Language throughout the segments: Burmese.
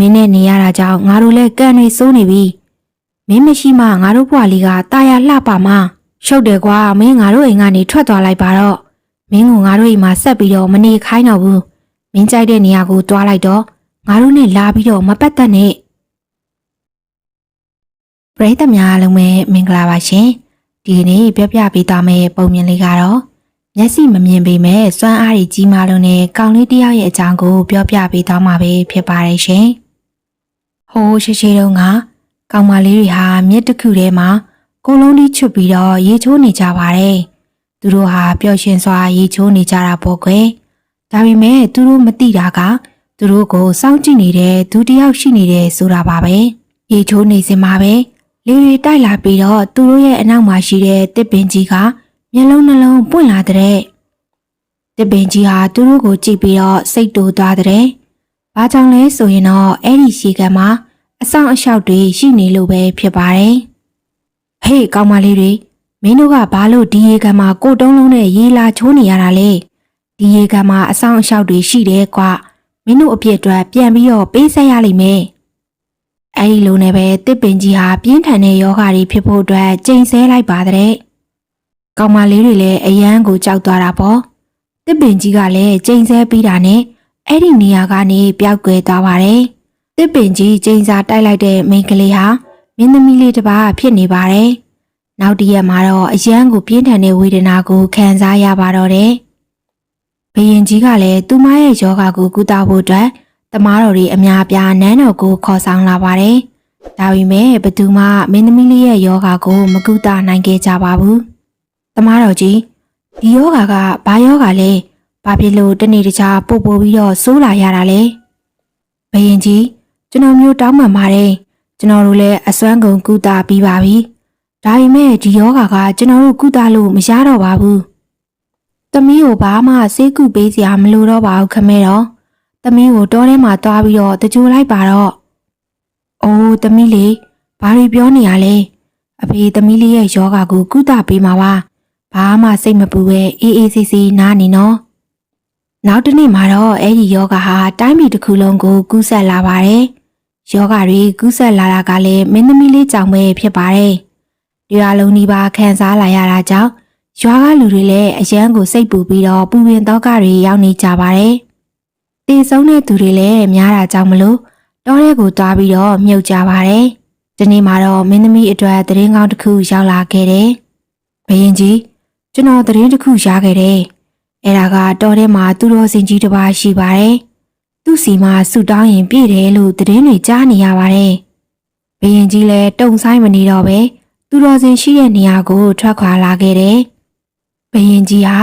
မင်းနဲ့နေရတာကြောင့်ငါတို့လည်းကံတွေစိုးနေပြီမင်းမရှိမှငါတို့ဘွားလေးကตาရလှပါမှာရှုပ်တယ်ကွာမင်းငါတို့အိမ်ကနေထွက်သွားလိုက်ပါတော့မင်းကငါတို့အိမ်မှာဆက်ပြီးတော့မနေခိုင်းတော့ဘူးမင်းကြိုက်တဲ့နေရာကိုသွားလိုက်တော့ငါတို့နဲ့လာပြီးတော့မပတ်သက်နဲ့ပရိသတ်များအားလုံးပဲမင်္ဂလာပါရှင်ဒီနေ့ပြပြပေးသွားမယ့်ပုံမြင်လေးကတော့မျက်စိမမြင်ပေမဲ့စွမ်းအားတွေကြီးမားလို့ねကောင်လေးတယောက်ရဲ့အကြောင်းကိုပြောပြပေးသွားမှာပဲဖြစ်ပါတယ်ရှင်။ ဟိုးရှိရှိတုန်းကကောင်မလေးတွေဟာမြစ်တစ်ခုထဲမှာကိုယ်လုံးလေးချွတ်ပြီးတော့ရေချိုးနေကြပါတယ်သူတို့ဟာပျော်ရွှင်စွာရေချိုးနေကြတာပေါ့ကွယ်ဒါပေမဲ့သူတို့မသိတာကသူတို့ကိုစောင့်ကြည့်နေတဲ့သူတစ်ယောက်ရှိနေတယ်ဆိုတာပါပဲရေချိုးနေစင်မှာပဲလေတွေတိုက်လာပြီးတော့သူတို့ရဲ့အနောက်မှာရှိတဲ့တစ်ပင်ကြီးကမျက်လုံးနှလုံးပွင့်လာတဲ့တစ်ပင်ကြီးဟာသူတို့ကိုကြည့်ပြီးတော့စိတ်တူသွားတဲ့ ဘာကြောင့်လဲဆိုရင်တော့အဲ့ဒီရှီကမှာအဆောင်အလျှောက်တွေရှိနေလို့ပဲဖြစ်ပါတယ်ဟေးကောင်မလေးတွေမင်းတို့ကဘာလို့ဒီရေကန်မှာကိုတုံးလုံးနဲ့ရေလာချိုးနေရတာလဲဒီရေကန်မှာအဆောင်အလျှောက်တွေရှိတယ်ကွာမင်းတို့အပြစ်အတွက်ပြန်ပြီးတော့ပေးဆက်ရလိမ့်မယ်အဲ့ဒီလိုနဲ့ပဲတစ်ပင်ကြီးဟာပြင်းထန်တဲ့ယောဂါတွေဖြစ်ဖို့အတွက်ကြိမ်ဆဲလိုက်ပါတဲ့ကောင်မလေးတွေလည်းအယမ်းကိုကြောက်သွားတာပေါ့တစ်ပင်ကြီးကလည်းကြိမ်ဆဲပြီးတာနဲ့ အဲ့ဒီနေရာကနေပျောက်ကွယ်သွားပါတယ်တစ်ပင်ကြီးကြိမ်စာတိုက်လိုက်တဲ့မိန်းကလေးဟာမင်းသမီးလေးတစ်ပါးဖြစ်နေပါတယ်နောက်တစ်ရက်မှာတော့အယမ်းကိုပြင်းထန်တဲ့ဝေဒနာကိုခံစားရပါတော့တယ်ဘယင်ကြီးကလည်းသူမရဲ့ယောဂါကိုကုသဖို့အတွက်တမားတော်တွေအများအပြားနန်းတော်ကိုခေါ်ဆောင်လာပါတယ်။ဒါပေမဲ့ဘသူမှမင်းသမီးလေးရဲ့ယောဂါကိုမကုသနိုင်ခဲ့ကြပါဘူး။တမားတော်ကြီးဒီယောဂါကဘာယောဂါလဲ။ ဘာဖြစ်လို့တနေ့တခြားပို့ပို့ပြီးတော့ဆိုးလာရတာလဲ။ဘယင်ကြီးကျွန်တော်မျိုးတောင်းပန်ပါတယ်။ကျွန်တော်တို့လည်းအစွမ်းကုန်ကုသပြီးပါပြီ။ဒါပေမဲ့ဒီယောဂါကကျွန်တော်တို့ကုသလို့မရတော့ပါဘူး။သမီးကိုဘာမှစေးကုပေးစရာမလိုတော့ပါဘူးခမဲတော်။သမီးကိုတောထဲမှာသွားပြီးတော့တကြိုလိုက်ပါတော့။အိုးသမီးလေးဘာတွေပြောနေရလဲ။အဖေသမီးလေးရဲ့ယောဂါကိုကုသပေးမှာပါ။ဘာမှစိတ်မပူပဲအေးအေးဆေးဆေးနားနေနော်။ နောက်တစ်နေ့မှာတော့အဲ့ဒီယောဂါဟာတိုင်းပြည်တစ်ခုလုံးကိုကူးစက်လာပါတယ်။ယောဂါတွေကူးစက်လာတာကလည်းမင်းသမီးလေးကြောင့်ပဲဖြစ်ပါတယ်။ဒီအလုံးဒီပါခံစားလာရတာကြောင့်ရွာကလူတွေလည်းအယမ်းကိုစိတ်ပူပြီးတော့ပူပင်တော့ကတွေရောက်နေကြပါတယ်။တည်ဆုံးတဲ့သူတွေလည်းများတာကြောင့်မလို့တောထဲကိုတွားပြီးတော့မြုပ်ကြပါတယ်။ဒီနေ့မှာတော့မင်းသမီးအတွက်သတင်းကောင်းတစ်ခုရောက်လာခဲ့တယ်။ဘရင်ကြီးကျွန်တော်သတင်းတစ်ခုရခဲ့တယ်။ အဲ့ဒါကတောထဲမှာသူတော်စင်ကြီးတစ်ပါးရှိပါတယ်။သူ့စီမှာဆူတောင်းရင်ပြည့်တယ်လို့သတင်းတွေကြားနေရပါတယ်။ဘရင်ကြီးလည်းတုံဆိုင်မနေတော့ပဲသူတော်စင်ရှိတဲ့နေရာကိုထွက်ခွာလာခဲ့တယ်။ဘရင်ကြီးဟာ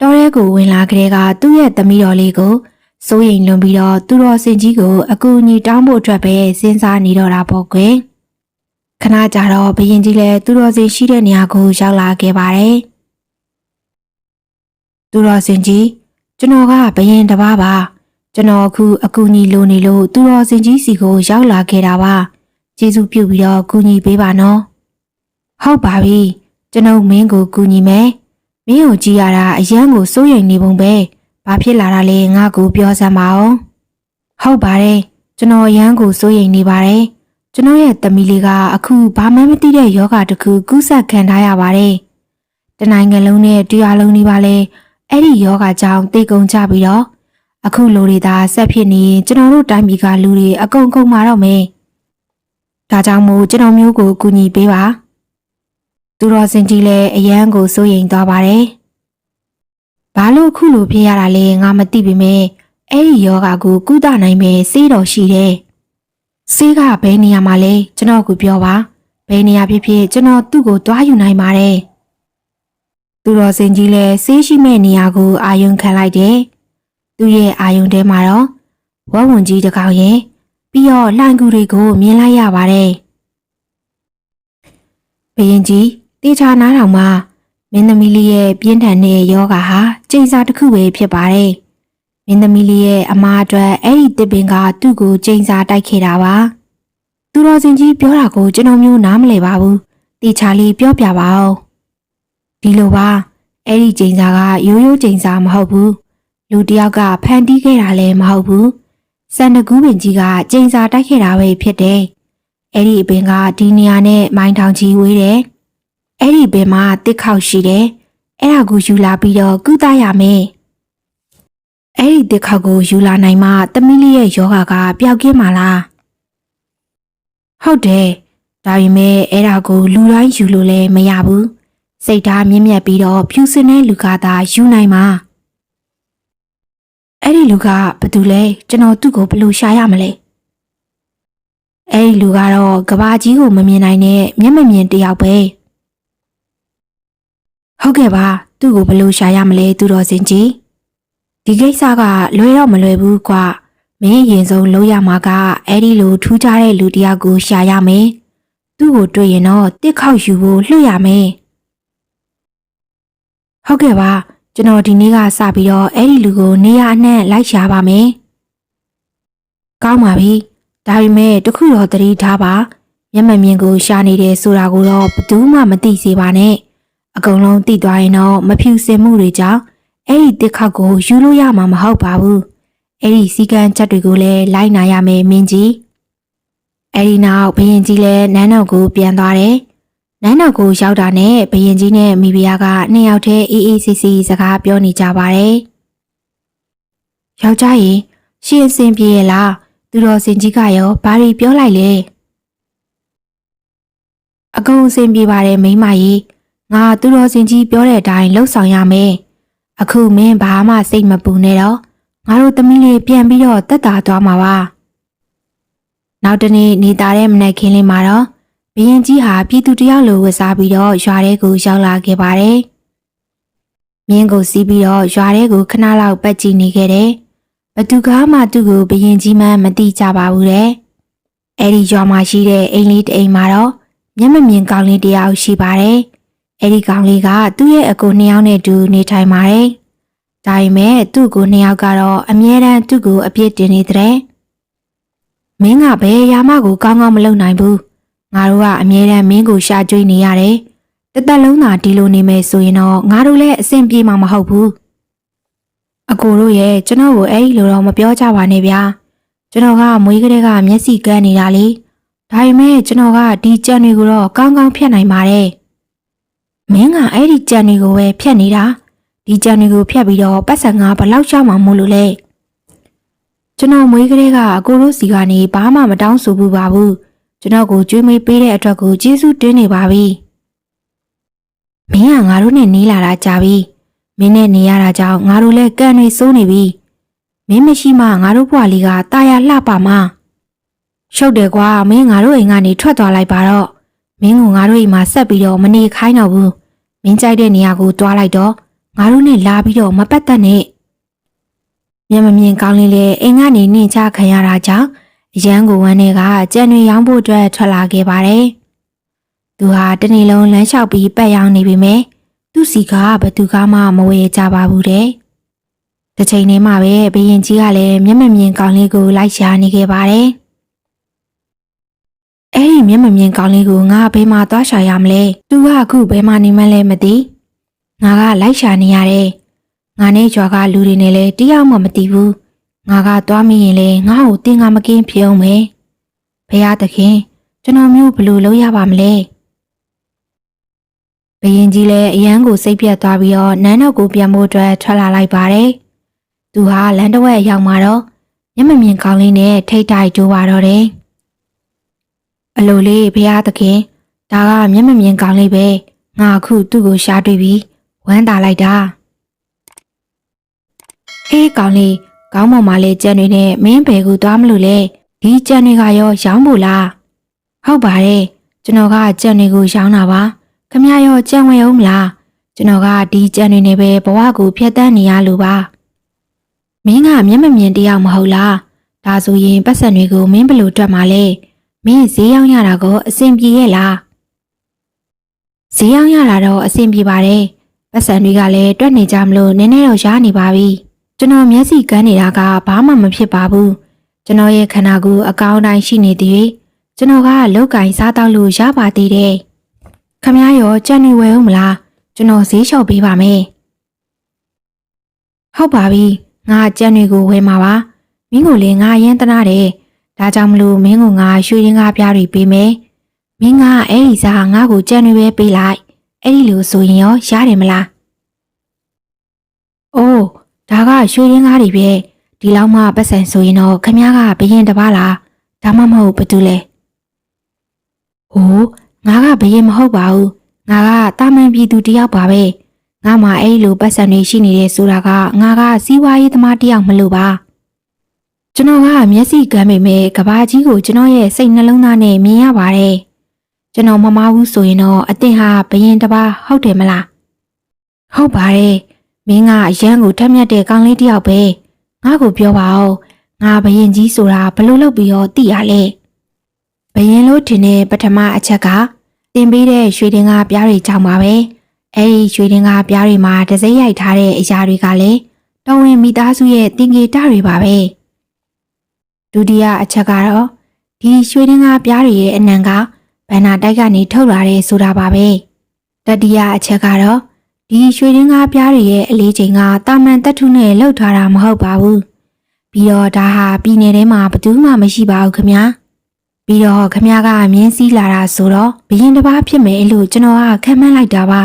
တောထဲကိုဝင်လာကြတဲ့ကသူ့ရဲ့သမီးတော်လေးကိုစိုးရိမ်လွန်ပြီးတော့သူတော်စင်ကြီးကိုအကူအညီတောင်းဖို့အတွက်ပဲစဉ်းစားနေတော့တာပေါ့ကွယ်ခဏကြာတော့ဘရင်ကြီးလည်းသူတော်စင်ရှိတဲ့နေရာကိုရောက်လာခဲ့ပါတယ် သူတော်စင်ကြီးကျွန်တော်ကဘရင်တစ်ပါးပါကျွန်တော်အခုအကူအညီလိုနေလို့သူတော်စင်ကြီးစီကိုရောက်လာခဲ့တာပါကျေးဇူးပြုပြီးတော့ကူညီပေးပါနော်ဟုတ်ပါပြီကျွန်ုပ်မင်းကိုကူညီမယ်မင်းကိုကြည့်ရတာအရန်ကိုစိုးရိမ်နေပုံပဲဘာဖြစ်လာတာလဲငါ့ကိုပြောစမ်းပါအောင်ဟုတ်ပါတယ်ကျွန်တော်ရမ်းကိုစိုးရိမ်နေပါတယ်ကျွန်တော်ရဲ့သမီးလေးကအခုဘာမှမသိတဲ့ယောဂတစ်ခုကူးစက်ခံထားရပါတယ်တနိုင်ငံလုံးနဲ့တရားလုံးနေပါလေ အဲ့ဒီယောဂကြောင့်တိတ်ကုန်ကြပြီးတော့အခုလူတွေသာဆက်ဖြစ်နေရင်ကျွန်တော်တို့တိုင်းပြည်ကလူတွေအကုန်ကုန်มาတော့မယ်ဒါကြောင့်မို့ကျွန်တော်မျိုးကိုကူညီပေးပါသူတော်စင်ကြီးလည်းအရန်ကိုစိုးရိမ်သွားပါတယ်ဘာလို့အခုလိုဖြစ်ရတာလဲငါမသိပေမဲ့အဲ့ဒီယောဂါကိုကုသနိုင်မဲ့စေးတော်ရှိတယ်။စေးကဘယ်နေရာမှာလဲကျွန်တော်ကပြောပါ။ဘယ်နေရာဖြစ်ဖြစ်ကျွန်တော်သူ့ကိုတွားယူနိုင်ပါတယ်။ သူတော်စင်ကြီးလည်းစေးရှိမဲ့နေရာကိုအာယုံခံလိုက်တယ်။သူ့ရဲ့အာယုံထဲမှာတော့ဝဝွန်ကြီးတစ်ကောင်ရဲ့ပြီးတော့လှိုင်ကူတွေကိုမြင်လိုက်ရပါတယ်။ဘရင်ကြီးတေချာနားထောင်မှာမင်းသမီးလေးရဲ့ပြင်းထန်တဲ့ယောဂါဟာကျိန်စာတစ်ခုပဲဖြစ်ပါတယ်။မင်းသမီးလေးရဲ့အမားအတွက်အဲ့ဒီတစ်ပင်ကသူ့ကိုကျိန်စာတိုက်ခဲ့တာပါ။သူတော်စင်ကြီးပြောတာကိုကျွန်တော်မျိုးနားမလည်ပါဘူး။တေချာလေးပြောပြပါဦး။ ဒီလိုပါအဲ့ဒီကျိန်စာကရိုးရိုးကျိန်စာမဟုတ်ဘူး။လူတစ်ယောက်ကဖန်တီးခဲ့တာလည်းမဟုတ်ဘူး။စန္ဒကူးပင်ကြီးကကျိန်စာတိုက်ခဲ့တာပဲဖြစ်တယ်။အဲ့ဒီအပင်ကဒီနေရာနဲ့မိုင်းထောင်ကြီးဝေးတယ်။အဲ့ဒီပင်မှာတစ်ခေါက်ရှိတယ်။အဲ့ဒါကိုယူလာပြီးတော့ကုသရမယ်။အဲ့ဒီတစ်ခေါက်ကိုယူလာနိုင်မှသမီးလေးရဲ့ယောဂကပျောက်ကင်းမှာလား။ဟုတ်တယ်။ဒါပေမဲ့အဲ့ဒါကိုလူတိုင်းယူလို့လည်းမရဘူး။ စိတ်ဓာတ်မြင့်မြတ်ပြီးတော့ဖြူစင်တဲ့လူကသာယူနိုင်မှာ။အဲ့ဒီလူကဘာတူလဲကျွန်တော်သူ့ကိုဘယ်လိုရှာရမလဲ။အဲ့ဒီလူကတော့ကဘာကြီးကိုမမြင်နိုင်တဲ့မျက်မမြင်တယောက်ပဲ။ဟုတ်ကဲ့ပါသူ့ကိုဘယ်လိုရှာရမလဲသူတော်စင်ကြီး။ဒီကိစ္စကလွယ်တော့မလွယ်ဘူးကွာ။မင်းရင်ဆုံးလုံးရမှာကအဲ့ဒီလိုထူးခြားတဲ့လူတစ်ယောက်ကိုရှာရမယ်။သူ့ကိုတွေ့ရင်တော့တစ်ခေါက်ယူဖို့လှုပ်ရမယ်။ ဟုတ်ကဲ့ပါကျွန်တော်ဒီနေ့ကစပြီးတော့အဲ့ဒီလူကိုနေရာအနှံ့လိုက်ရှာပါမယ်။ကောင်းပါပြီ။ဒါပေမဲ့တခုတော့သတိထားပါ။မျက်မမြင်ကိုရှာနေတယ်ဆိုတာကိုတော့ဘယ်သူမှမသိစေပါနဲ့။အကုန်လုံးသိသွားရင်တော့မဖြူစင်မှုတွေကြောင့်အဲ့ဒီတစ်ခေါက်ကိုယူလို့ရမှာမဟုတ်ပါဘူး။အဲ့ဒီစီကံချက်တွေကိုလည်းလိုက်နာရမယ်မင်းကြီး။အဲ့ဒီနောက်ဘရင်ကြီးလည်းနန်းတော်ကိုပြန်သွားတယ်။ နန်းတော်ကိုရောက်တာနဲ့ဘရင်ကြီးနဲ့မိဖုရားကနှစ်ယောက်တည်းအေးအေးဆေးဆေးစကားပြောနေကြပါတယ်။ယောက်ျားကြီးရှင်းအစင်ပြေရဲ့လားသူတော်စင်ကြီးကရောဘာတွေပြောလိုက်လဲ။အကုန်အစင်ပြေပါတယ်မိန်းမကြီးငါသူတော်စင်ကြီးပြောတဲ့အတိုင်းလှုပ်ဆောင်ရမယ်။အခုမင်းဘာမှစိတ်မပူနဲ့တော့ငါတို့သမီးလေးပြန်ပြီးတော့တက်တာသွားမှာပါ။နောက်တနေ့နေသားတဲ့မနက်ခင်းလေးမှာတော့ ဘရင်ကြီးဟာပြည်သူတယောက်လိုဝတ်စားပြီးတော့ရွာထဲကိုရောက်လာခဲ့ပါတယ်။မြင်းကိုစီးပြီးတော့ရွာထဲကိုခဏလောက်ပတ်ကြည့်နေခဲ့တယ်။ဘသူကမှသူ့ကိုဘရင်ကြီးမှမသိကြပါဘူးတဲ့။အဲ့ဒီရွာမှာရှိတဲ့အိမ်လေးတစ်အိမ်မှာတော့မျက်မမြင်ကောင်းလေးတစ်ယောက်ရှိပါတယ်။အဲ့ဒီကောင်းလေးကသူ့ရဲ့အကိုနှစ်ယောက်နဲ့တူနေထိုင်ပါတယ်။ဒါပေမဲ့သူ့ကိုနှစ်ယောက်ကတော့အမြဲတမ်းသူ့ကိုအပြစ်တင်နေတဲ့။မင်းကဘယ်ရာမကိုကောင်းကောင်းမလုပ်နိုင်ဘူး။ ငါတို့ကအမြဲတမ်းမင်းကိုရှာကြွေးနေရတယ်။တစ်သက်လုံးသာဒီလိုနေမယ်ဆိုရင်တော့ငါတို့လည်းအဆင်ပြေမှာမဟုတ်ဘူး။အကိုတို့ရဲ့ကျွန်တော်ကိုအဲ့ဒီလိုတော့မပြောကြပါနဲ့ဗျာ။ကျွန်တော်ကမွေးကလေးကမျက်စိကန်းနေတာလေ။ဒါပေမဲ့ကျွန်တော်ကဒီကြံတွေကိုတော့ကောင်းကောင်းဖြတ်နိုင်ပါတယ်။မင်းကအဲ့ဒီကြံတွေကိုပဲဖြတ်နေတာ။ဒီကြံတွေကိုဖြတ်ပြီးတော့ပတ်စံငါဘယ်လောက်ချမှာမို့လို့လဲ။ကျွန်တော်မွေးကလေးကအကိုတို့စီကနေဘာမှမတောင်းဆိုဘူးပါဘူး။ ကျွန်တော်ကိုကြွေးမေးပေးတဲ့အတွက်ကိုကျေးဇူးတင်နေပါပြီ။မင်းကငါတို့နဲ့နေလာတာကြာပြီ။မင်းနဲ့နေရတာကြောင့်ငါတို့လည်းကံတွေစိုးနေပြီ။မင်းမရှိမှငါတို့ဘွားလေးကตายရလှပါမှာ။ရှုပ်တယ်ကွာမင်းငါတို့အိမ်ကနေထွက်သွားလိုက်ပါတော့။မင်းကငါတို့အိမ်မှာဆက်ပြီးတော့မနေခိုင်းတော့ဘူး။မင်းကြိုက်တဲ့နေရာကိုတွားလိုက်တော့ငါတို့နဲ့လာပြီးတော့မပတ်သက်နဲ့။မျက်မမြင်ကောင်းလေးလေးအိမ်ကနေနှင်ချခံရတာကြောင့် အရန်ကိုဝမ်းတွေကကြံတွေရောင်းဖို့အတွက်ထွက်လာခဲ့ပါတယ်။သူဟာတနေ့လုံးလမ်းလျှောက်ပြီးပတ်ရောင်းနေပြီမဲ့သူ့စီကဘသူကမှမဝေကြပါဘူးတဲ့။တစ်ချိန်တည်းမှာပဲဘရင်ကြီးကလည်းမျက်မမြင်ကောင်းလေးကိုလိုက်ရှာနေခဲ့ပါတယ်။အဲ့ဒီမျက်မမြင်ကောင်းလေးကိုငါဘယ်မှာသွားရှာရမလဲ။သူကအခုဘယ်မှာနေမှန်းလဲမသိ။ငါကလိုက်ရှာနေရတယ်။ငါနဲ့ကြွားကလူတွေနဲ့လည်းတရားမှမသိဘူး။ ငါကသွားမိရင်လေငါ့ကိုတင်ငါမကင်းဖြစ်အောင်မယ်။ဘုရားသခင်ကျွန်တော်မျိုးဘယ်လိုလုပ်ရပါမလဲ။ဘယင်ကြီးလည်းအရန်ကိုစိတ်ပြတ်သွားပြီးတော့နန်းတော်ကိုပြန်ဖို့အတွက်ထွက်လာလိုက်ပါတယ်။သူဟာလမ်းတစ်ဝက်ရောက်มาတော့မျက်မမြင်ကောင်းလေးနဲ့ထိတ်တိုက်ကြိုးပါတော့တယ်။အလိုလေးဘုရားသခင်ဒါကမျက်မမြင်ကောင်းလေးပဲငါအခုသူ့ကိုရှားတွေ့ပြီးဝမ်းသာလိုက်တာ။အေးကောင်းလေး ကောင်းမွန်ပါလေကြံတွေနဲ့မင်းဘယ်ကိုသွားမလို့လဲဒီကြံတွေကရောရောင်းဖို့လားဟုတ်ပါတယ်ကျွန်တော်ကကြံတွေကိုရောင်းတာပါခမရရောကြံဝင်အောင်မလားကျွန်တော်ကဒီကြံတွေနဲ့ပဲဘဝကိုဖျက်ဆီးနေရလို့ပါမင်းကမျက်မမြင်တယောက်မဟုတ်လားဒါဆိုရင်ပတ်စံတွေကိုမင်းဘယ်လိုတွက်မှာလဲမင်းဈေးရောက်ရတာကိုအဆင်ပြေရဲ့လားဈေးရောက်ရတာတော့အဆင်ပြေပါတယ်ပတ်စံတွေကလည်းတွက်နေကြမလို့နည်းနည်းတော့ရှားနေပါပြီ ကျွန်တော်မျက်စိကန်းနေတာကဘာမှမဖြစ်ပါဘူးကျွန်တော်ရဲ့ခန္ဓာကိုယ်အကောင်းတိုင်းရှိနေသေး၍ကျွန်တော်ကလောက်ကင်စားတော့လို့ရပါသေးတယ်ခမ ्या ရောကြံ့နေဝယ်ဦးမလားကျွန်တော်ဈေးလျှော့ပေးပါမယ်ဟုတ်ပါပြီငါကြံ့တွေကိုဝယ်မှာပါမင်းကိုလေငါအရင်တနာတယ်ဒါကြောင့်မလို့မင်းကိုငါရွှေရင်းကားပြားတွေပေးမယ်မင်းကအဲ့ဒီစားငါ့ကိုကြံတွေပဲပေးလိုက်အဲ့ဒီလိုဆိုရင်ရောရတယ်မလားအိုး ဒါကရွှေရင်းကားတွေပဲဒီလောက်မှပတ်စံဆိုရင်တော့ခမ ्या ကဘရင်တစ်ပါးလားဒါမှမဟုတ်ဘာတူလဲဟိုးငါကဘရင်မဟုတ်ပါဘူးငါကတာမန်ပြည်သူတစ်ယောက်ပါပဲငါမှအဲ့ဒီလိုပတ်စံတွေရှိနေတယ်ဆိုတာကငါကစီးပွားရေးသမားတစ်ယောက်မလို့ပါကျွန်တော်ကမျက်စိကမ်းပေမဲ့ကဘာကြီးကိုကျွန်တော်ရဲ့စိတ်နှလုံးသားနဲ့မြင်ရပါတယ်။ကျွန်တော်မမဘူးဆိုရင်တော့အတင်ဟာဘယင်တစ်ပါးဟုတ်တယ်မလား။ဟုတ်ပါတယ်။ မင်းကအရန်ကိုထက်မြက်တဲ့ကောင်းလေးတစ်ယောက်ပဲ။ငါ့ကိုပြောပါဦး။ငါဘယင်ကြီးဆိုတာဘလို့လုပ်ပြီးတော့သိရလဲ။ဘယင်လို့ထင်တဲ့ပထမအချက်ကတင်ပေးတဲ့ရွှေတင်ကားပြားတွေကြောင့်ပါပဲ။အဲဒီရွှေတင်ကားပြားတွေမှာတစိမ့်ရိုက်ထားတဲ့အရာတွေကလည်းတော်ဝင်မိသားစုရဲ့တင်ကြေတတွေပါပဲ။ဒုတိယအချက်ကတော့ဒီရွှေရင်းကားပြားတွေရဲ့အနံကဘန္နာတိုက်ကနေထုတ်လာတဲ့ဆိုတာပါပဲတတိယအချက်ကတော့ ဒီရွှေရင်းကားပြားတွေရဲ့အလေးချိန်ကတာမန်တက်ထုနဲ့လှုပ်ထားတာမဟုတ်ပါဘူးပြီးတော့ဒါဟာပြည်နယ်ထဲမှာဘယ်သူမှမရှိပါဘူးခင်ဗျာပြီးတော့ခင်ဗျားကမြင်းစည်းလာတာဆိုတော့ဘရင်တစ်ပါးဖြစ်မယ်လို့ကျွန်တော်ကခံမှန်းလိုက်တာပါ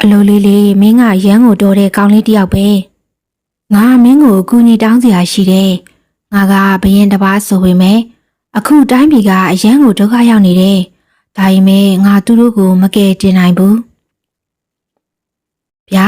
အလိုလေးလေးမင်းကရမ်းကိုတော်တဲ့ကောင်းလေးတစ်ယောက်ပဲငါမင်းကိုအကူအညီတောင်းစရာရှိတယ်ငါကဘရင်တစ်ပါးဆိုပေမဲ့အခုတိုင်းပြည်ကအရန်ကိုဒုက္ခရောက်နေတယ်။ဒါပေမဲ့ငါသူတို့ကိုမကယ်တင်နိုင်ဘူး။ ဗျာ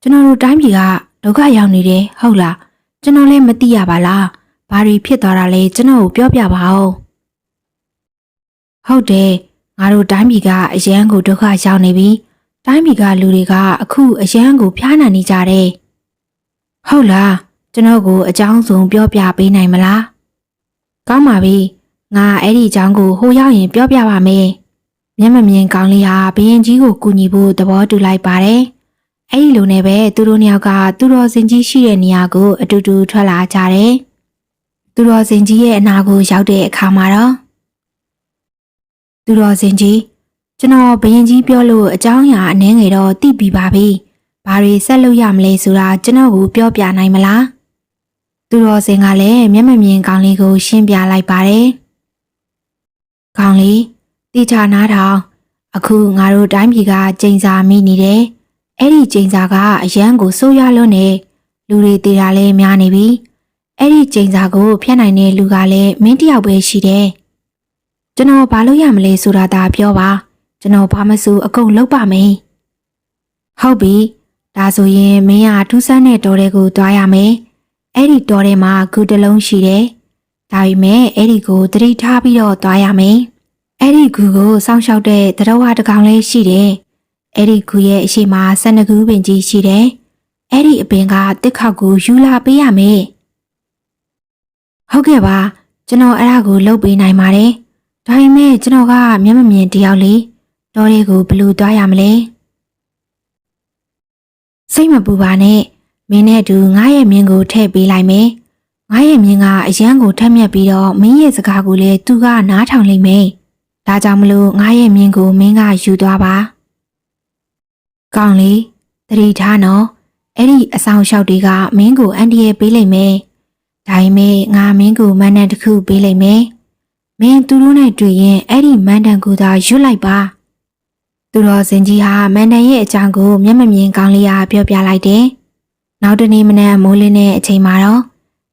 ကျွန်တော်တို့တိုင်းပြည်ကဒုက္ခရောက်နေတယ်ဟုတ်လား။ကျွန်တော်လည်းမသိရပါလား။ဘာတွေဖြစ်သွားတာလဲကျွန်တော်ကိုပြောပြပါဦး။ဟုတ်တယ်ငါတို့တိုင်းပြည်ကအရန်ကိုဒုက္ခရောက်နေပြီ။တိုင်းပြည်ကလူတွေကအခုအရန်ကိုဖျားနာနေကြတယ်။ဟုတ်လားကျွန်တော်ကိုအကြောင်းစုံပြောပြပေးနိုင်မလားကောင်းပါပြီငါအဲ့ဒီအကြောင်းကိုဟိုရောက်ရင်ပြောပြပါမယ်မျက်မမြင်ကောင်းလေးဟာဘရင်ကြီးကိုကူညီဖို့သဘောတူလိုက်ပါတယ် အဲ့ဒီလိုနဲ့ပဲသူတို့နှစ်ယောက်ကသူတော်စင်ကြီးရှိတဲ့နေရာကိုအတူတူထွက်လာကြတယ်သူတော်စင်ကြီးရဲ့အနာကိုရောက်တဲ့အခါမှာတော့သူတော်စင်ကြီးကျွန်တော်ဘရင်ကြီးပြောလို့အကြောင်းအရာအနည်းငယ်တော့သိပြီးပါပြီဘာတွေဆက်လုပ်ရမလဲဆိုတာကျွန်တော်ကိုပြောပြနိုင်မလားသူတော်စင်ကလည်းမျက်မမြင်ကောင်းလေးကိုရှင်းပြလိုက်ပါတယ်။ကောင်းလေးတိချာနားထောင်အခုငါတို့တိုင်းပြည်ကကျိန်စာမိနေတယ်။ အဲ့ဒီကျိန်စာကအရန်ကိုဆိုးရွားလွန်းနေလူတွေတေတာလည်းများနေပြီ။အဲ့ဒီကျိန်စာကိုဖျက်နိုင်တဲ့လူကလည်းမင်းတစ်ယောက်ပဲရှိတယ်။ကျွန်တော်ဘာလို့ရမလဲဆိုတာသာပြောပါ။ကျွန်တော်ဘာမဆိုအကုန်လုပ်ပါမယ်။ဟုတ်ပြီ။ဒါဆိုရင်မင်းကထူးဆန်းတဲ့တော်တွေကိုတွားရမယ်။အဲ့ဒီတော်ထဲမှာဂူတစ်လုံးရှိတယ်။ဒါပေမဲ့အဲ့ဒီကိုသတိထားပြီးတော့သွားရမယ်။အဲ့ဒီဂူကိုစောင့်ရှောက်တဲ့တရဝတစ်ကောင်လေးရှိတယ်။ အဲ့ဒီဂူရဲ့အရှိမဆန္ဒကူပင်ကြီးရှိတယ်။အဲ့ဒီအပင်ကတစ်ခေါက်ကိုယူလာပေးရမယ်။ဟုတ်ကဲ့ပါကျွန်တော်အဲ့ဒါကိုလုပ်ပေးနိုင်ပါတယ်။ဒါပေမဲ့ကျွန်တော်ကမျက်မမြင်တယောက်လေးတော်လေးကိုဘယ်လိုသွားရမလဲ။စိတ်မပူပါနဲ့မင်းနဲ့အတူငါရဲ့မြင်းကိုထည့်ပေးလိုက်မယ်။ငါရဲ့မြင်းကအရန်ကိုထက်မြက်ပြီးတော့မင်းရဲ့စကားကိုလည်းသူကနားထောင်လိမ့်မယ်။ဒါကြောင့်မလို့ငါရဲ့မြင်းကိုမင်းကယူသွားပါ။ ကောင်းလေတတိထားနော်။အဲ့ဒီအဆောင်လျှောက်တွေကမင်းကိုအန်တီရဲ့ပေးလိမ့်မယ်။ဒါပေမဲ့ငါမင်းကိုမန်းတန်တစ်ခုပေးလိမ့်မယ်။မင်းသူတို့နဲ့တွေ့ရင်အဲ့ဒီမန်းတန်ကိုသာရွတ်လိုက်ပါ။သူတော်စင်ကြီးဟာမန်းတန်ရဲ့အကြောင်းကိုမျက်မမြင်ကောင်းလေးအားပြောပြလိုက်တယ်။နောက်တနေ့မနက်မိုးလင်းတဲ့အချိန်မှာတော့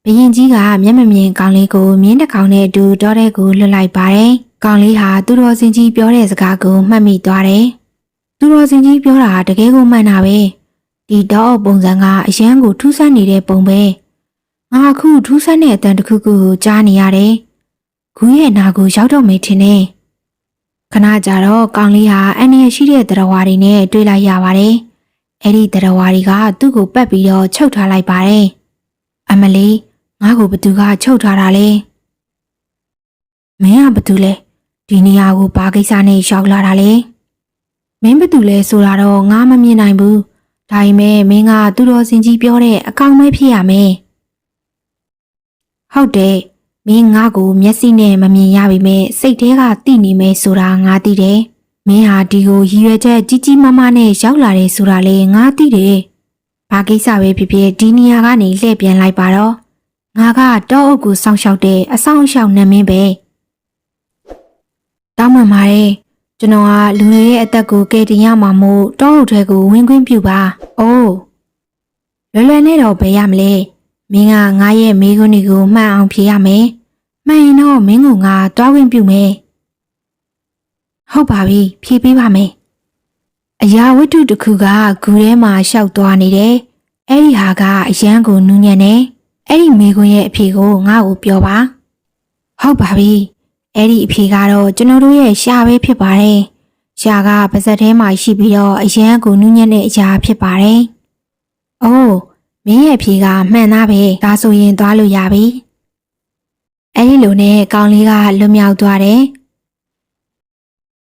ဘရင်ကြီးကမျက်မမြင်ကောင်လေးကိုမြင်းတစ်ကောင်နဲ့အတူတောထဲကိုလွတ်လိုက်ပါတယ်။ကောင်လေးဟာသူတော်စင်ကြီးပြောတဲ့စကားကိုမှတ်မိသွားတယ်။ သူတော်စင်ကြီးပြောတာတကယ်ကိုမှန်တာပဲ။ဒီတော့ပုံစံကအရန်ကိုထူးဆန်းနေတဲ့ပုံပဲ။ငါအခုထူးဆန်းတဲ့အတန်တစ်ခုခုကိုကြားနေရတယ်။ခူးရဲ့နာကိုရောက်တော့မေးထင်တယ်။ခဏကြာတော့ကောင်လေးဟာအန်ရရှိတဲ့တရားဝါတွေနဲ့တွေ့လိုက်ရပါတယ်။အဲ့ဒီတရားဝါတွေကသူ့ကိုပတ်ပြီးတော့ချုပ်ထားလိုက်ပါတယ်။အမလီငါ့ကိုဘသူကချုပ်ထားတာလဲ။မင်းကဘသူလဲ။ဒီနေရာကိုဘာကိစ္စနဲ့ရောက်လာတာလဲ။ မင်းဘသူလဲဆိုတာတော့ငါမမြင်နိုင်ဘူး။ဒါပေမဲ့မင်းကသူတော်စင်ကြီးပြောတဲ့အကောင်ပဲဖြစ်ရမယ်။ဟုတ်တယ်။မင်းငါ့ကိုမျက်စိနဲ့မမြင်ရပေမဲ့စိတ်ထဲကသိနေမယ်ဆိုတာငါသိတယ်။မင်းဟာဒီကိုရည်ရွယ်ချက်ကြီးကြီးမားမားနဲ့ရောက်လာတယ်ဆိုတာလေငါသိတယ်။ဘာကိစ္စပဲဖြစ်ဖြစ်ဒီနေရာကနေလှည့်ပြန်လိုက်ပါတော့ငါကတောအုပ်ကိုစောင့်ရှောက်တဲ့အဆောင်အရှောက်နမင်းပဲတောင်းမှန်ပါတယ် ကျွန်တော်ကလူတွေရဲ့အသက်ကိုကယ်တင်ရမှာမို့တောအုပ်ထဲကိုဝင်ခွင့်ပြုပါအိုးလွယ်လွယ်နဲ့တော့ဘယ်ရမလဲမင်းကငါရဲ့မိခွန်းတွေကိုမှန်အောင်ဖြေရမယ်မှန်ရင်တော့မင်းကငါတွားခွင့်ပြုမယ်ဟုတ်ပါပြီဖြေပေးပါမယ်အရာဝတ္ထုတစ်ခုကဂူထဲမှာရှောက်သွားနေတယ်အဲ့ဒီဟာကအရန်ကိုနူးညံ့နေအဲ့ဒီမိခွန်းရဲ့အဖြေကိုငါ့ကိုပြောပါဟုတ်ပါပြီ အဲ့ဒီအဖြေကတော့ကျွန်တော်တို့ရဲ့ရှာပဲဖြစ်ပါတယ်ရှာကပါဇက်ထဲမှာရှိပြီးတော့အရန်ကိုနူးညံ့တဲ့အရာဖြစ်ပါတယ်အိုးမင်းရဲ့အဖြေကမှန်သားပဲဒါဆိုရင်သွားလို့ရပြီအဲ့ဒီလိုနဲ့ကောင်လေးကလွတ်မြောက်သွားတယ်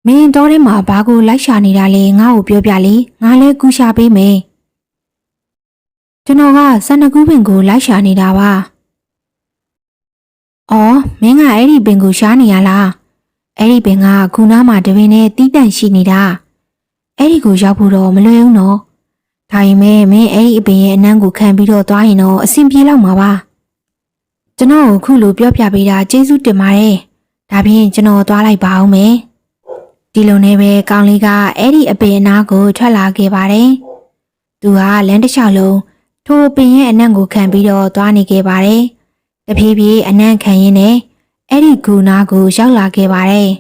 မင်းတော့ထဲမှာဘာကိုလိုက်ရှာနေတာလဲငါ့ကိုပြောပြလေငါလည်းကူရှာပေးမယ်ကျွန်တော်ကစန္ဒကူးပင်ကိုလိုက်ရှာနေတာပါ အော်မင်းကအဲ့ဒီပင်ကိုရှာနေရလားအဲ့ဒီပင်ကခုနားမှာတပင်နဲ့တီးတန့်ရှိနေတာအဲ့ဒီကိုရောက်ဖို့တော့မလွယ်ဘူးနော်ဒါပေမဲ့မင်းအဲ့ဒီအပင်ရဲ့အနံ့ကိုခံပြီးတော့သွားရင်တော့အဆင်ပြေလောက်မှာပါကျွန်တော်ကိုခုလိုပြောပြပေးတာကျေးဇူးတင်ပါတယ်ဒါဖြင့်ကျွန်တော်သွားလိုက်ပါအောင်မယ်ဒီလိုနဲ့ပဲကောင်းလေးကအဲ့ဒီအပင်အနားကိုထွက်လာခဲ့ပါတယ်သူကလမ်းတစ်လျှောက်လုံးထိုပင်ရဲ့အနံ့ကိုခံပြီးတော့သွားနေခဲ့ပါတယ် တဖြည်းဖြည်းအနံ့ခံရင်းနဲ့အဲ့ဒီဂူနာကိုရောက်လာခဲ့ပါတယ်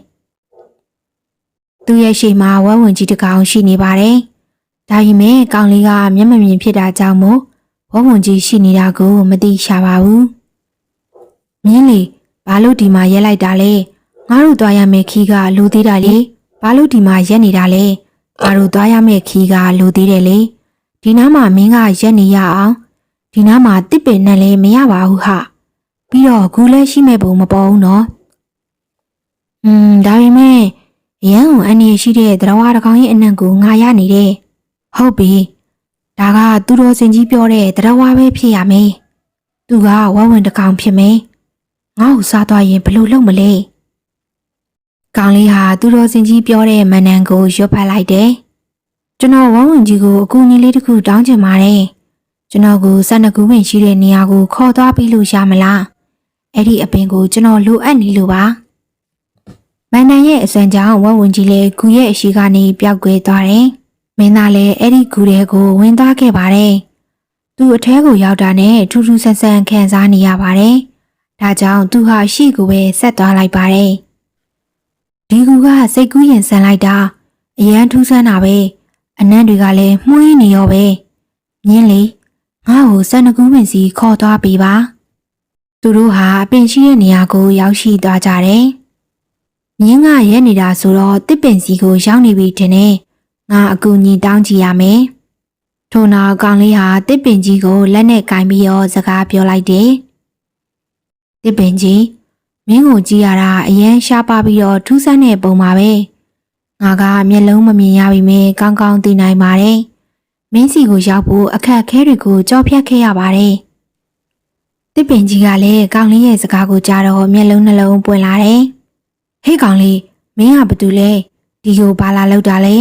သူရဲ့ရှေ့မှာဝက်ဝင်ကြီးတစ်ကောင်ရှိနေပါတယ်ဒါပေမဲ့ကောင်လေးကမျက်မမြင်ဖြစ်တာကြောင့်မို့ဝက်ဝင်ကြီးရှိနေတာကိုမသိရှာပါဘူးမြင်းလေဘာလို့ဒီမှာရက်လိုက်တာလဲငါတို့သွားရမယ့်ခီးကလိုသေးတာလေဘာလို့ဒီမှာရက်နေတာလဲငါတို့သွားရမယ့်ခီးကလိုသေးတယ်လေဒီနားမှာမင်းကရက်နေရအောင်ဒီနားမှာတစ်ပင်နဲ့လည်းမရပါဘူးဟာ ပြီးတော့ဂူလည်းရှိမဲ့ပုံမပေါ်ဘူးနော်อืมဒါပေမဲ့ရန်ကိုအနေရှိတဲ့သရဝါတစ်ကောင်ရဲ့အနံ့ကိုငါရနေတယ်ဟုတ်ပြီဒါကသူတော်စင်ကြီးပြောတဲ့သရဝါပဲဖြစ်ရမယ်သူကဝဝဝင်တစ်ကောင်ဖြစ်မယ်ငါ့ကိုစားသွားရင်ဘယ်လိုလုပ်မလဲကောင်လေးဟာသူတော်စင်ကြီးပြောတဲ့မန်နန်ကိုရွတ်ဖတ်လိုက်တယ်ကျွန်တော်ဝဝဝင်ကြီးကိုအကူအညီလေးတစ်ခုတောင်းချင်ပါတယ်ကျွန်တော်ကိုစန္ဒကူးပင်ရှိတဲ့နေရာကိုခေါ်သွားပြီးလို့ရမလား အဲ့ဒီအပင်ကိုကျွန်တော်လိုအပ်နေလို့ပါမန်နန်ရဲ့အစံကြောင့်ဝဝဝင်ကြီးလည်းဂူရဲ့အရှိကနေပျောက်ကွယ်သွားတယ်မင်းသားလည်းအဲ့ဒီဂူထဲကိုဝင်သွားခဲ့ပါတယ်သူအထဲကိုရောက်တာနဲ့ထူးထူးဆန်းဆန်းခံစားနေရပါတယ်ဒါကြောင့်သူဟာရှေ့ကိုပဲဆက်သွားလိုက်ပါတယ်ဒီကူကစိတ်ကူးရင်ဆန်လိုက်တာအရန်ထူးဆန်းတာပဲအနံ့တွေကလည်းမှုန်းနေရောပဲမြင်းလေငါ့ကိုစန္ဒကူးပင်စီခေါ်သွားပေးပါ သူတို့ဟာအပင်ရှိတဲ့နေရာကို ရောက်ရှိသွားကြတယ်မြင်းကရဲနေတာဆိုတော့တစ်ပင်စီကိုရောက်နေပြီတင်နေငါအကူညီတောင်းကြည့်ရမယ်ထို့နောက်ကောင်လေးဟာတစ်ပင်ကြီးကိုလက်နဲ့ကင်ပြီးတော့စကားပြောလိုက်တယ်တစ်ပင်ကြီးမင်းကိုကြည့်ရတာအရင်ရှားပါပြီးတော့ထူးဆန်းတဲ့ပုံပါပဲငါကမျက်လုံးမမြင်ရပြီမေကောင်းကောင်းသိနိုင်ပါတယ်မင်းစီကိုရောက်ဖို့အခက်အခဲတွေကိုကြော်ဖြတ်ခဲ့ရပါတယ် တစ်ပင်ကြီးကလည်းကောင်လေးရဲ့စကားကိုကြားတော့မျက်လုံးနှလုံးပွင့်လာတယ်ဟေးကောင်လေးမင်းကဘာတူလဲဒီကိုဘာလာလောက်တာလဲ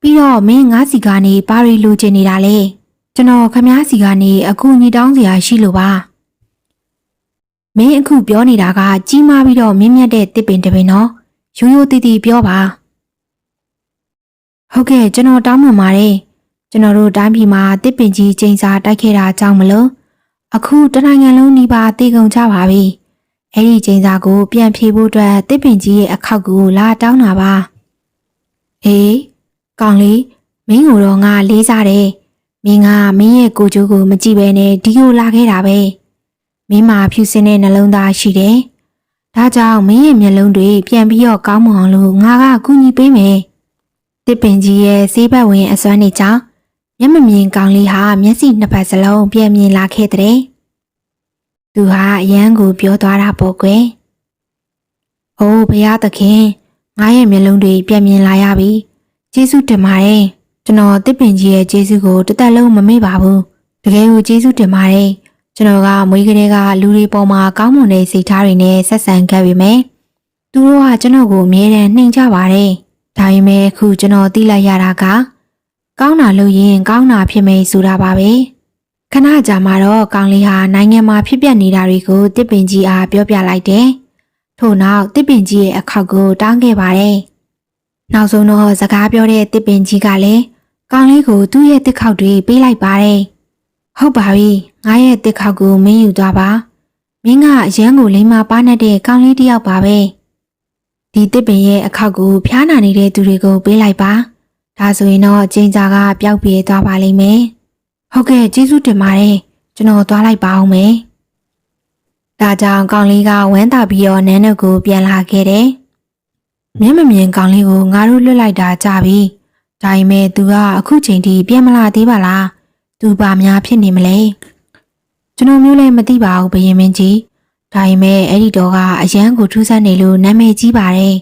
ပြီးတော့မင်းငါးစီကနေပါရီလူချင်နေတာလဲကျွန်တော်ခမားစီကနေအခုညီတောင်းစရာရှိလို့ပါမင်းအခုပြောနေတာကကြီးမားပြီးတော့မြင့်မြတ်တဲ့တစ်ပင်တစ်ပင်နော်ရိုးရိုးတည်တည်ပြောပါဟုတ်ကဲ့ကျွန်တော်တောင်းပန်ပါတယ်ကျွန်တော်တို့တိုင်းပြည်မှာတစ်ပင်ကြီးကျင်းစာတိုက်ခဲ့တာကြောင့်မလို့ အခုတနိုင်ငံလုံးနှီးပါတေကုန်ကြပါပြီအဲ့ဒီကျင်းစာကို ပြန်ဖြေဖို့အတွက်တစ်ပင်ကြီးရဲ့အခောက်ကိုလာတောင်းတာပါအေးကောင်လေးမင်းကိုတော့ငါလေးစားတယ်မင်းကမင်းရဲ့ကိုကြိုးကိုမကြည့်ပဲနဲ့ဒီကိုလာခဲ့တာပဲမင်းမှာဖြူစင်တဲ့နှလုံးသားရှိတယ်ဒါကြောင့်မင်းရဲ့မျက်လုံးတွေပြန်ပြီးတော့ကောင်းမွန်အောင်လို့ငါကကူညီပေးမယ်တစ်ပင်ကြီးရဲ့ဆေးဘက်ဝင်အစွမ်းနေကြောင်း မျက်မမြင်ကောင်လေးဟာမျက်စိနှစ်ဖက်စလုံးပြန်မြင်လာခဲ့တဲ့။သူဟာအရန်ကိုပြောသွားတာပေါ့ကွယ်။အိုးဘုရားသခင်ငါရဲ့မျက်လုံးတွေပြန်မြင်လာရပြီ။ကျေးဇူးတင်ပါတယ်။ကျွန်တော်တစ်ပင်ကြီးရဲ့ကျေးဇူးကိုတစ်သက်လုံးမမေ့ပါဘူး။တကယ်ကိုကျေးဇူးတင်ပါတယ်။ကျွန်တော်ကမွေးကလေးကလူတွေပေါ်မှာကောင်းမွန်တဲ့စိတ်ထားတွေနဲ့ဆက်ဆံခဲ့ပြီမယ်။သူတို့ကကျွန်တော်ကိုအမြဲတမ်းနှိမ်ကြပါတယ်။ဒါပေမဲ့အခုကျွန်တော်သိလိုက်ရတာက ကောင်းတာလို့ရင်ကောင်းတာဖြစ်မယ်ဆိုတာပါပဲခဏကြာမှတော့ကောင်လေးဟာနိုင်ငံမှာဖြစ်ပျက်နေတာတွေကိုတစ်ပင်ကြီးအားပြောပြလိုက်တယ်။ထို့နောက်တစ်ပင်ကြီးရဲ့အခောက်ကိုတောင်းခဲ့ပါတယ်။နောက်ဆုံးတော့စကားပြောတဲ့တစ်ပင်ကြီးကလည်းကောင်လေးကိုသူ့ရဲ့တစ်ခေါက်တွေပေးလိုက်ပါတယ်။ဟုတ်ပါပြီ။ငါရဲ့တစ်ခေါက်ကိုမင်းယူသွားပါ။မင်းကအရန်ကိုလိမ္မာပါနေတဲ့ကောင်လေးတစ်ယောက်ပါပဲ။ဒီတစ်ပင်ရဲ့အခောက်ကိုဖျားနာနေတဲ့သူတွေကိုပေးလိုက်ပါ။ ဒါဆိုရင်တော့ကျင်းစာကပျောက်ပြေးသွားပါလိမ့်မယ်။ဟုတ်ကဲ့ကျေးဇူးတင်ပါတယ်ကျွန်တော်သွားလိုက်ပါအောင်မယ်ဒါကြောင့်ကောင်လေးကဝမ်းသာပြီးတော့နန်းတို့ကိုပြန်လာခဲ့တယ်မျက်မမြင်ကောင်လေးကိုငါတို့လွတ်လိုက်တာကြာပြီဒါပေမဲ့ तू ကအခုချိန်ထိပြန်မလာသေးပါလား तू ဘာများဖြစ်နေမလဲကျွန်တော်မျိုးလည်းမသိပါဘူးဘယင်မင်းကြီးဒါပေမဲ့အဲ့ဒီတော့ကအရန်ကိုထူးဆန်းနေလို့နာမည်ကြီးပါတယ်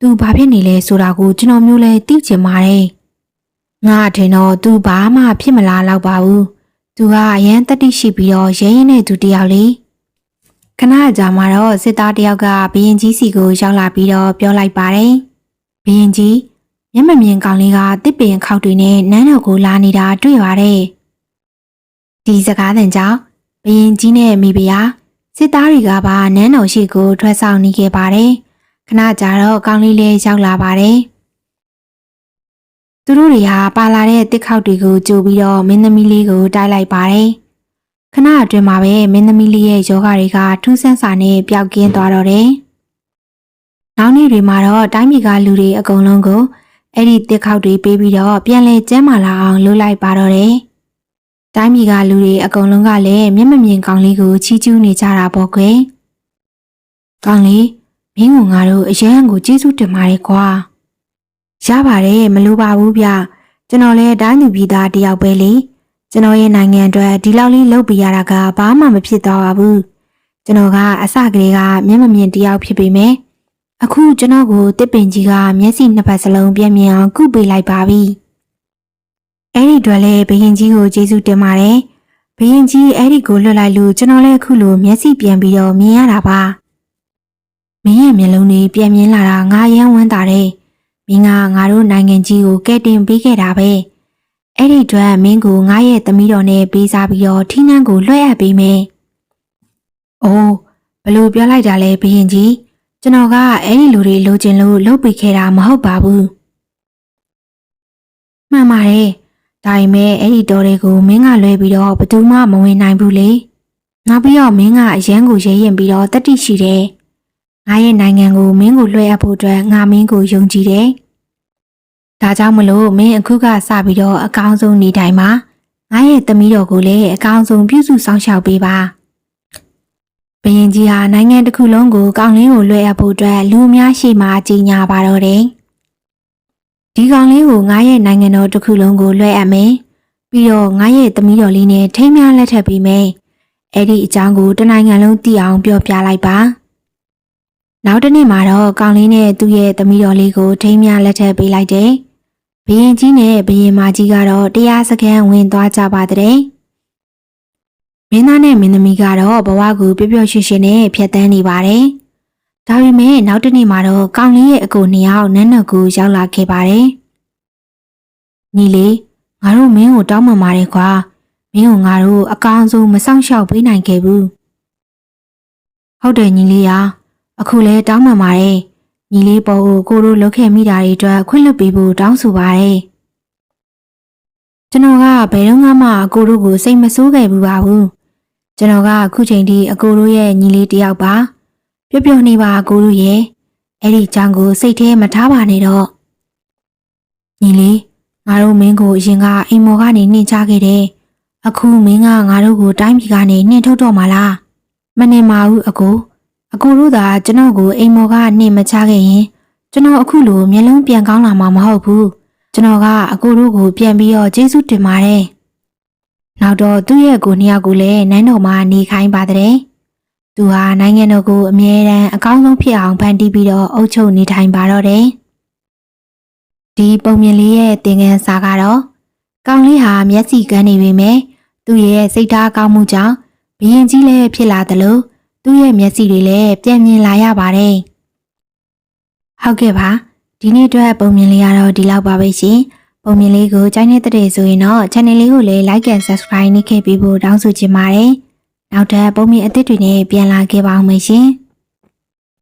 तू ဘာဖြစ်နေလဲဆိုတာကိုကျွန်တော်မျိုးလည်းသိချင်ပါတယ်ငါအထင်တော့သူဘာမှဖြစ်မလားတော့ပါဘူး။ तू ကအရန်တတိရှိပြီးတော့ရဲရင်တဲ့သူတယောက်လေ။ခဏကြာမှတော့စစ်သားတယောက်ကဘရင်ကြီးစီကိုရောက်လာပြီးတော့ပြောလိုက်ပါတယ်။ဘရင်ကြီးမျက်မမြင်ကောင်လေးကတစ်ပင်ခောက်တွေနဲ့နန်းတော်ကိုလာနေတာတွေ့ပါတယ်။ဒီစကားသံကြောင့်ဘရင်ကြီးနဲ့မိဖုရားစစ်သားတွေကပါနန်းတော်ရှိကိုထွက်ဆောင်နေခဲ့ပါတယ်။ ခဏကြာတော့ကောင်လေးလေးရောက်လာပါတယ်။သူတို့တွေဟာပါလာတဲ့တစ်ခေါက်တွေကိုကြိုပြီးတော့မင်းသမီးလေးကိုတိုက်လိုက်ပါတယ်။ခဏအတွင်းမှာပဲမင်းသမီးလေးရဲ့ယောဂတွေကထူးဆန်းစာနဲ့ပျောက်ကင်းသွားတော့တယ်။နောက်နေ့တွေမှာတော့တိုင်းပြည်ကလူတွေအကုန်လုံးကိုအဲ့ဒီတစ်ခေါက်တွေပေးပြီးတော့ပြန်လဲကျမ်းမာလာအောင်လုပ်လိုက်ပါတော့တယ်။တိုင်းပြည်ကလူတွေအကုန်လုံးကလည်းမျက်မမြင်ကောင်လေးကိုချီးကျူးနေကြတာပေါ့ကွယ်။ကောင်လေး မင်းကငါတို့အရန်ကိုကျေးဇူးတင်ပါတယ်ကွာ။ရပါတယ်မလိုပါဘူးဗျကျွန်တော်လည်းတိုင်းသူပြည်သားတယောက်ပဲလေကျွန်တော်ရဲ့နိုင်ငံအတွက်ဒီလောက်လေးလုပ်ပြရတာကဘာမှမဖြစ်တော့ပါဘူးကျွန်တော်ကအစကလေးကမျက်မမြင်တယောက်ဖြစ်ပေမဲ့အခုကျွန်တော်ကိုတစ်ပင်ကြီးကမျက်စိနှစ်ဖက်စလုံးပြည့်မြင်အောင်ကုပေးလိုက်ပါပြီအဲ့ဒီအတွက်လည်းဘရင်ကြီးကိုကျေးဇူးတင်ပါတယ်ဘရင်ကြီးအဲ့ဒီကိုလွတ်လိုက်လို့ကျွန်တော်လည်းအခုလိုမျက်စိပြန်ပြီးတော့မြင်ရတာပါ မင်းရဲ့မျက်လုံးတွေပြန်မြင်လာတာငါရမ်းဝမ်းသာတယ်မင်းကငါတို့နိုင်ငံကြီးကိုကဲတင်ပေးခဲ့တာပဲအဲ့ဒီအတွက်မင်းကိုငါရဲ့သမီးတော်နဲ့ပေးစားပြီးတော့ထီးနှန်းကိုလွှဲအပ်ပေးမယ်။အိုးဘလို့ပြောလိုက်တာလဲဘရင်ကြီးကျွန်တော်ကအဲ့ဒီလူတွေလိုချင်လို့လုပ်ပေးခဲ့တာမဟုတ်ပါဘူး။မှန်ပါတယ်။ဒါပေမဲ့အဲ့ဒီတော်တွေကိုမင်းကလွှဲပြီးတော့ဘယ်သူမှမဝင်နိုင်ဘူးလေ။နောက်ပြီးတော့မင်းကအရန်ကိုရဲရင်ပြီးတော့တတိရှိတယ်။ ငါရဲ့နိုင်ငံကိုမင်းကိုလွှဲအပ်ဖို့အတွက်ငါမင်းကိုယုံကြည်တယ်။ဒါကြောင့်မလို့မင်းအခုကစပြီးတော့အကောင်းဆုံးနေတိုင်းမှာငါရဲ့သမီးတော်ကိုလည်းအကောင်းဆုံးပြုစုဆောင်ရှောက်ပေးပါ။ဘယင်ကြီးဟာနိုင်ငံတစ်ခုလုံးကိုကောင်းလင်းကိုလွှဲအပ်ဖို့အတွက်လူအများရှိမှကြီးညာပါတော့တယ်။ဒီကောင်လေးကိုငါရဲ့နိုင်ငံတော်တစ်ခုလုံးကိုလွှဲအပ်မယ်။ပြီးတော့ငါရဲ့သမီးတော်လေးနဲ့ထိမ်းများလက်ထပ်ပေးမယ်။အဲ့ဒီအကြောင်းကိုတနိုင်ငံလုံးသိအောင်ပြောပြလိုက်ပါ။ နောက်တစ်နေ့မှာတော့ကောင်လေးနဲ့သူ့ရဲ့သမီးတော်လေးကိုထိမ်းများလက်ထပ်ပေးလိုက်တယ်။ဘရင်ကြီးနဲ့ဘရင်မကြီးကတော့တရားစခန်းဝင်သွားကြပါတဲ့။မင်းသားနဲ့မင်းသမီးကတော့ဘဝကိုပျော်ပျော်ရွှင်ရွှင်နဲ့ဖြတ်သန်းနေပါတယ်။ဒါပေမဲ့နောက်တစ်နေ့မှာတော့ကောင်လေးရဲ့အကိုနှစ်ယောက်နန်းတော်ကိုရောက်လာခဲ့ပါတယ်။ညီလေးငါတို့မင်းကိုတောင်းပန်ပါတယ်ကွာ။မင်းကိုငါတို့အကောင်းဆုံးမဆောင်ရှောက်ပေးနိုင်ခဲ့ဘူး။ဟုတ်တယ်ညီလေးရာ အခုလဲတောင်းပန်ပါတယ်။ညီလေးပေါ်ကိုကိုတို့လုတ်ခဲ့မိတာတွေအတွက်ခွင့်လွှတ်ပေးဖို့တောင်းဆိုပါတယ်။ကျွန်တော်ကဘယ်တော့မှအကိုတို့ကိုစိတ်မဆိုးခဲ့ဘူးပါဘူး။ကျွန်တော်ကအခုချိန်ထိအကိုတို့ရဲ့ညီလေးတစ်ယောက်ပါ။ပျော်ပျော်နေပါအကိုတို့ရဲ့အဲ့ဒီကြောင့်ကိုစိတ်ထဲမထားပါနဲ့တော့။ညီလေးငါတို့မင်းကိုအရင်ကအိမ်မော်ကနေနှင်ချခဲ့တယ်။အခုမင်းကငါတို့ကိုတိုင်းပြည်ကနေနှင်ထုတ်တော့မှလား။မနေပါဘူးအကို။ အကိုတို့သာကျွန်တော်ကိုအိမ်မော်ကနှင်မချခဲ့ရင်ကျွန်တော်အခုလိုမျက်လုံးပြန်ကောင်းလာမှာမဟုတ်ဘူး။ကျွန်တော်ကအကိုတို့ကိုပြန်ပြီးတော့ကျေးဇူးတင်ပါတယ်။နောက်တော့သူ့ရဲ့ကိုနှစ်ယောက်ကိုလည်းနန်းတော်မှာနေခိုင်းပါတဲ့။သူဟာနိုင်ငံတော်ကိုအမြဲတမ်းအကောင်းဆုံးဖြစ်အောင်ဖန်တီးပြီးတော့အုပ်ချုပ်နေထိုင်ပါတော့တယ်။ဒီပုံမြင်လေးရဲ့သင်ခန်းစာကတော့ကောင်းလေးဟာမျက်စိကန်းနေပေမဲ့သူ့ရဲ့စိတ်ဓာတ်ကောင်းမှုကြောင့်ဘရင်ကြီးလည်းဖြစ်လာတယ်လို့ သူ့ရဲ့မျက်စိတွေလည်းပြန်မြင်လာရပါတယ်။ဟုတ်ကဲ့ပါဒီနေ့အတွက်ပုံမြင်လေးကတော့ဒီလောက်ပါပဲရှင်ပုံမြင်လေးကိုကြိုက်နေတဲ့ဆိုရင်တော့ channel လေးကိုလည်း like and subscribe နှိပ်ခဲ့ပေးဖို့တောင်းဆိုချင်ပါတယ်နောက်ထပ်ပုံမြင်အသစ်တွေနဲ့ပြန်လာခဲ့ပါအောင်မယ်ရှင်